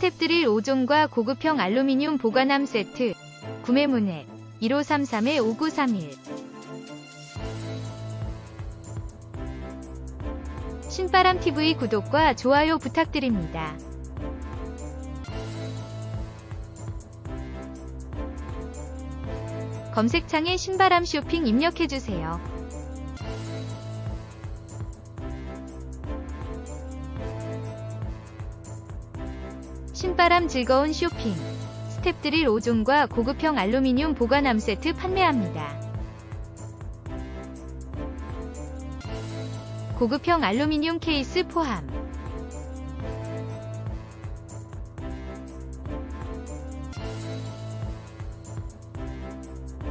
스텝드릴 5종과 고급형 알루미늄 보관함 세트. 구매 문의 1533-5931. 신바람TV 구독과 좋아요 부탁드립니다. 검색창에 신바람 쇼핑 입력해주세요. 신바람 즐거운 쇼핑. 스텝드릴 5종과 고급형 알루미늄 보관함 세트 판매합니다. 고급형 알루미늄 케이스 포함.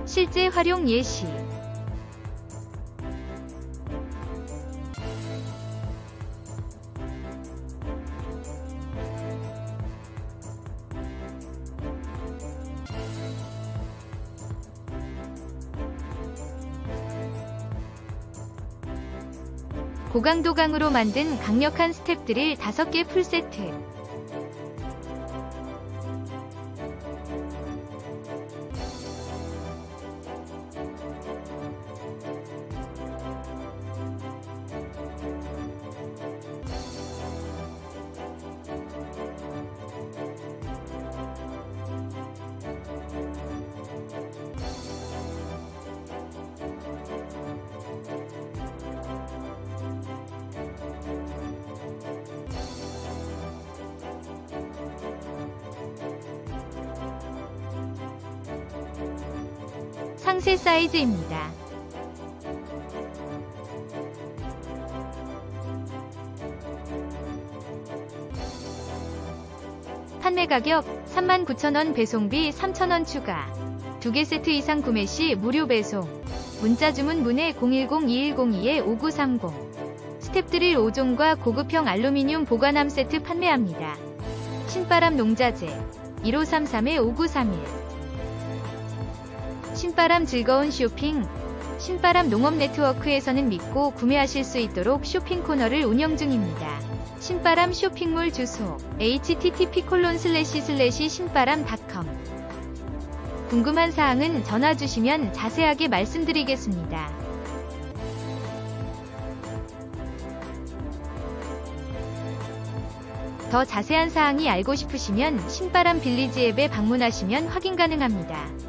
실제 활용 예시. 고강도 강으로 만든 강력한 스텝들을 5개 풀세트. 상세 사이즈입니다. 판매 가격 39,000원 배송비 3,000원 추가. 두개 세트 이상 구매 시 무료 배송. 문자 주문 문의 010-2102-5930. 스텝드릴 5종과 고급형 알루미늄 보관함 세트 판매합니다. 신바람 농자재 1533-5931. 신바람 즐거운 쇼핑. 신바람 농업 네트워크에서는 믿고 구매하실 수 있도록 쇼핑 코너를 운영 중입니다. 신바람 쇼핑몰 주소 http 신바람com 궁금한 사항은 전화 주시면 자세하게 말씀드리겠습니다. 더 자세한 사항이 알고 싶으시면 신바람 빌리지 앱에 방문하시면 확인 가능합니다.